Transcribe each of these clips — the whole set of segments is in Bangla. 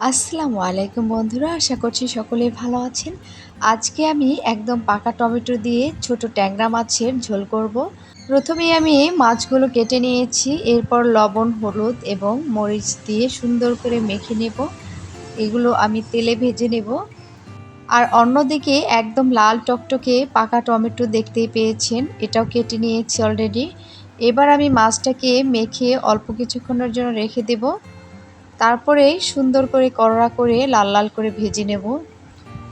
আসসালামু আলাইকুম বন্ধুরা, আশা করছি সকলে ভালো আছেন। আজকে আমি একদম পাকা টমেটো দিয়ে ছোট ট্যাংরা মাছের ঝোল করব। প্রথমে আমি মাছগুলো কেটে নিয়েছি, এরপর লবণ, হলুদ এবং মরিচ দিয়ে সুন্দর করে মেখে নেব। এগুলো আমি তেলে ভেজে নেব। আর অন্যদিকে একদম লাল টকটকে পাকা টমেটো দেখতেই পেয়েছেন, এটাও কেটে নিয়েছি অলরেডি। এবার আমি মাছটাকে মেখে অল্প কিছুক্ষণের জন্য রেখে দেবো। তারপরে সুন্দর করে করড়া করে লাল লাল করে ভেজে নেব।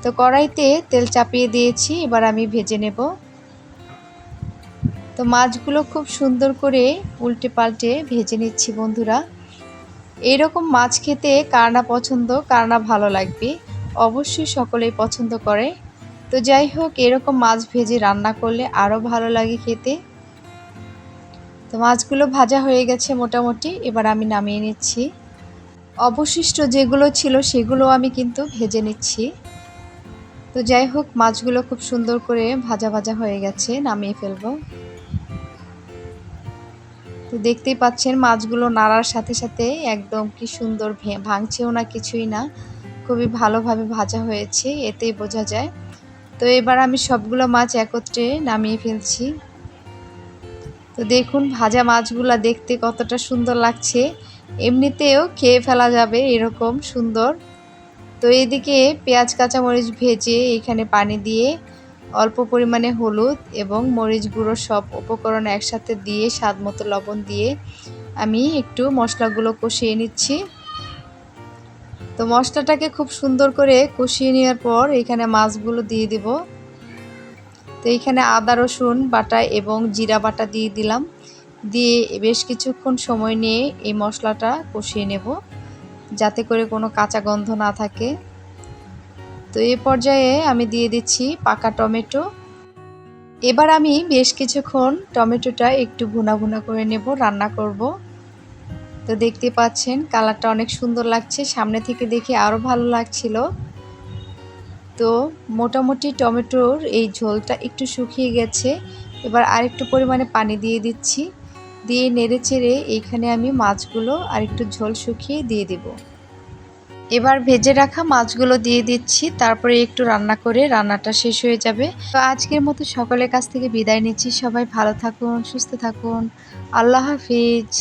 তো কড়াইতে তেল চাপিয়ে দিয়েছি, এবার আমি ভেজে নেব। তো মাছগুলো খুব সুন্দর করে উল্টে পাল্টে ভেজে নিচ্ছি বন্ধুরা। এইরকম মাছ খেতে কার না পছন্দ, কার না ভালো লাগবে, অবশ্যই সকলেই পছন্দ করে। তো যাই হোক, এরকম মাছ ভেজে রান্না করলে আরও ভালো লাগে খেতে। তো মাছগুলো ভাজা হয়ে গেছে মোটামুটি, এবার আমি নামিয়ে নিচ্ছি। অবশিষ্ট যেগুলো ছিল সেগুলো আমি কিন্তু ভেজে নিচ্ছি। তো যাই হোক, মাছগুলো খুব সুন্দর করে ভাজা ভাজা হয়ে গেছে, নামিয়ে ফেলব। তো দেখতেই পাচ্ছেন মাছগুলো নাড়ার সাথে সাথে একদম কি সুন্দর ভাঙছেও না কিছুই না, খুবই ভালোভাবে ভাজা হয়েছে, এতেই বোঝা যায়। তো এবার আমি সবগুলো মাছ একত্রে নামিয়ে ফেলছি। তো দেখুন ভাজা মাছগুলো দেখতে কতটা সুন্দর লাগছে। এমনিতেও খেয়ে ফেলা যাবে এরকম সুন্দর। তো এদিকে পেঁয়াজ, কাঁচামরিচ ভেজে এখানে পানি দিয়ে অল্প পরিমাণে হলুদ এবং মরিচ গুঁড়ো সব উপকরণ একসাথে দিয়ে স্বাদ মতো লবণ দিয়ে আমি একটু মশলাগুলো কষিয়ে নিচ্ছি। তো মশলাটাকে খুব সুন্দর করে কষিয়ে নেওয়ার পর এখানে মাছগুলো দিয়ে দিব। তো এইখানে আদা, রসুন বাটা এবং জিরা বাটা দিয়ে দিলাম। দিয়ে বেশ কিছুক্ষণ সময় নিয়ে এই মশলাটা কষিয়ে নেব, যাতে করে কোনো কাঁচা গন্ধ না থাকে। তো এই পর্যায়ে আমি দিয়ে দিচ্ছি পাকা টমেটো। এবার আমি বেশ কিছুক্ষণ টমেটোটা একটু ভুনা ভুনা করে নেব, রান্না করব। তো দেখতে পাচ্ছেন কালারটা অনেক সুন্দর লাগছে, সামনে থেকে দেখে আরও ভালো লাগছিল। তো মোটামুটি টমেটোর এই ঝোলটা একটু শুকিয়ে গেছে। এবার আরেকটু পরিমাণে পানি দিয়ে দিচ্ছি। দিয়ে নেড়ে চেড়ে এইখানে আমি মাছগুলো আর একটু ঝোল শুকিয়ে দিয়ে দেব। এবার ভেজে রাখা মাছগুলো দিয়ে দিচ্ছি। তারপরে একটু রান্না করে রান্নাটা শেষ হয়ে যাবে। তো আজকের মতো সকলের কাছ থেকে বিদায় নিচ্ছি। সবাই ভালো থাকুন, সুস্থ থাকুন। আল্লাহ হাফিজ।